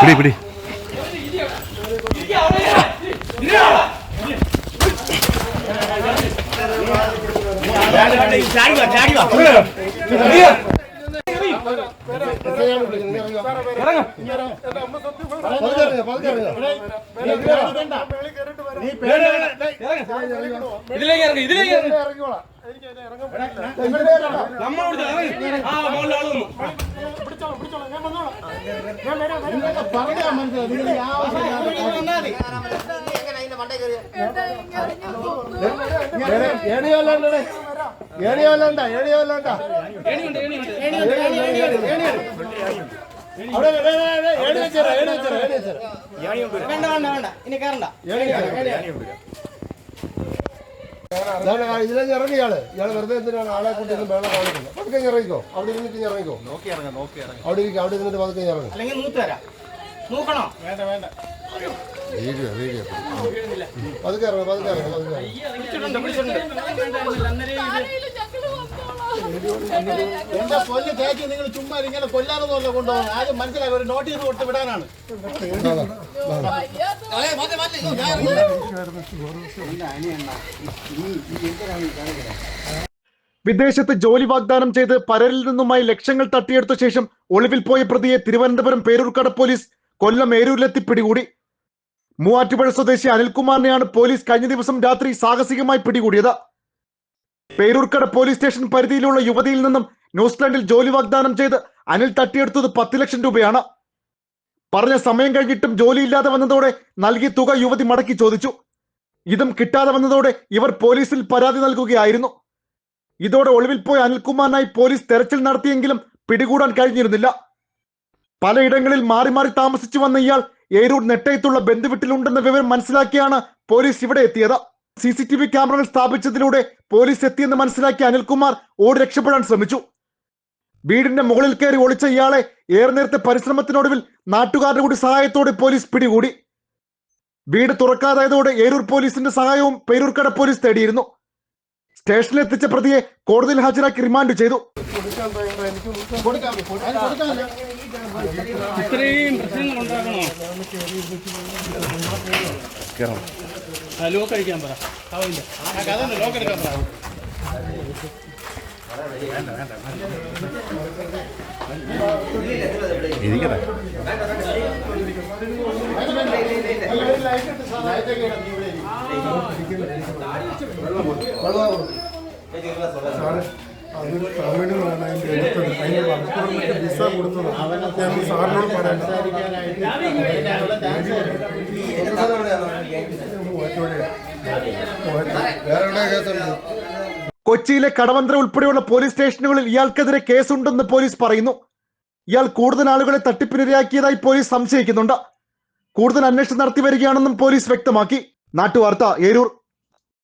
പിടി പിടി. ഇതിലേക്ക് ഇറങ്ങി. ഇതിലേക്ക് ഇറങ്ങി നമ്മളോട് ആ മുകളിൽ ആൾ വന്നു. ഏണിയല്ല ഏണിയല്ല ഏണിയുണ്ട് ഏണിയുണ്ട് അവിടെ ഏണി വെച്ചേരാ ഏണി വെച്ചേരാ ഏണി വെച്ചേരാ വേണ്ട വേണ്ട വേണ്ട. ഇനി കയറണ്ട ഇതിലേക്ക് ഇറങ്ങിയാൾ ഇയാൾ. വെറുതെ എന്തിനാണ് ആളെ കൊണ്ട് ഇന്ന് വെള്ളം കാണിക്കുന്നത്? പതുക്കെ ഇറങ്ങിക്കോ. അവിടെ ഇരുന്നിട്ട് ഇറങ്ങിക്കോ. അവിടെ ഇരിക്കും അവിടെ ഇരുന്നിട്ട് പതുക്കെ ഇറങ്ങും. അല്ലെങ്കിൽ നൂത്ത് തരാം നോക്കണോ വീഡിയോ വീഡിയോ പതുക്കെ ഇറങ്ങും പതുക്കെ ഇറങ്ങും പതുക്കെ ഇറങ്ങും. എന്റെ പൊല്ല് തേച്ച് നിങ്ങൾ ചുമ്മാ ഇങ്ങനെ കൊല്ലാനൊന്നുമല്ല കൊണ്ടുപോകുന്നത്. ആദ്യം മനസ്സിലായി ഒരു നോട്ടീസ് കൊടുത്ത് വിടാനാണ്. വിദേശത്ത് ജോലി വാഗ്ദാനം ചെയ്ത് പരലിൽ നിന്നുമായി ലക്ഷങ്ങൾ തട്ടിയെടുത്ത ശേഷം ഒളിവിൽ പോയ പ്രതിയെ തിരുവനന്തപുരം പേരൂർക്കട പോലീസ് കൊല്ലം ഏരൂരിലെത്തി പിടികൂടി. മൂവാറ്റുപുഴ സ്വദേശി അനിൽകുമാറിനെയാണ് പോലീസ് കഴിഞ്ഞ ദിവസം രാത്രി സാഹസികമായി പിടികൂടിയത്. പേരൂർക്കട പോലീസ് സ്റ്റേഷൻ പരിധിയിലുള്ള യുവതിയിൽ നിന്നും ന്യൂസിലാൻഡിൽ ജോലി വാഗ്ദാനം ചെയ്ത് അനിൽ തട്ടിയെടുത്തത് പത്ത് ലക്ഷം രൂപയാണ്. പറഞ്ഞ സമയം കഴിഞ്ഞിട്ടും ജോലിയില്ലാതെ വന്നതോടെ നൽകിയ തുക യുവതി മടക്കി ചോദിച്ചു. ഇതും കിട്ടാതെ വന്നതോടെ ഇവർ പോലീസിൽ പരാതി നൽകുകയായിരുന്നു. ഇതോടെ ഒളിവിൽ പോയ അനിൽകുമാറിനായി പോലീസ് തെരച്ചിൽ നടത്തിയെങ്കിലും പിടികൂടാൻ കഴിഞ്ഞിരുന്നില്ല. പലയിടങ്ങളിൽ മാറി മാറി താമസിച്ചു വന്ന ഇയാൾ ഏരൂർ നെട്ടയത്തുള്ള ബന്ധുവീട്ടിലുണ്ടെന്ന വിവരം മനസ്സിലാക്കിയാണ് പോലീസ് ഇവിടെ എത്തിയത്. സി സി ടി വി ക്യാമറകൾ സ്ഥാപിച്ചതിലൂടെ പോലീസ് എത്തിയെന്ന് മനസ്സിലാക്കി അനിൽകുമാർ ഓടി രക്ഷപ്പെടാൻ ശ്രമിച്ചു. വീടിന്റെ മുകളിൽ കയറി ഒളിച്ച ഇയാളെ ഏറെ നേരത്തെ പരിശ്രമത്തിനൊടുവിൽ നാട്ടുകാരുടെ കൂടി സഹായത്തോടെ പോലീസ് പിടികൂടി. വീട് തുറക്കാതായതോടെ ഏരൂർ പോലീസിന്റെ സഹായവും പേരൂർക്കട പോലീസ് തേടിയിരുന്നു. സ്റ്റേഷനിൽ എത്തിച്ച പ്രതിയെ കോടതിയിൽ ഹാജരാക്കി റിമാൻഡ് ചെയ്തു. ഇത്രയും പ്രശ്നങ്ങൾ ഉണ്ടാക്കണോ? ലോക്ക് അടിക്കാൻ പറ. കഥ ലോക്ക് എടുക്കാൻ പറ. ഇരിക്കട്ടെ. അത് തമിഴിലാണ് അതിന്റെ എടുത്തത് അതിന്റെ വർക്കറിനൊക്കെ വിസ കൊടുത്തത് ഞാൻ സാറിനോട് പറയാം. വേറെ എവിടെ കേസുണ്ട് കൊച്ചിയിലെ കടവന്ത്ര ഉൾപ്പെടെയുള്ള പോലീസ് സ്റ്റേഷനുകളിൽ ഇയാൾക്കെതിരെ കേസുണ്ടെന്ന് പോലീസ് പറയുന്നു. ഇയാൾ കൂടുതൽ ആളുകളെ തട്ടിപ്പിനിരയാക്കിയതായി പോലീസ് സംശയിക്കുന്നുണ്ട്. കൂടുതൽ അന്വേഷണം നടത്തി വരികയാണെന്നും പോലീസ് വ്യക്തമാക്കി. നാട്ടുവാർത്ത ഏരൂർ.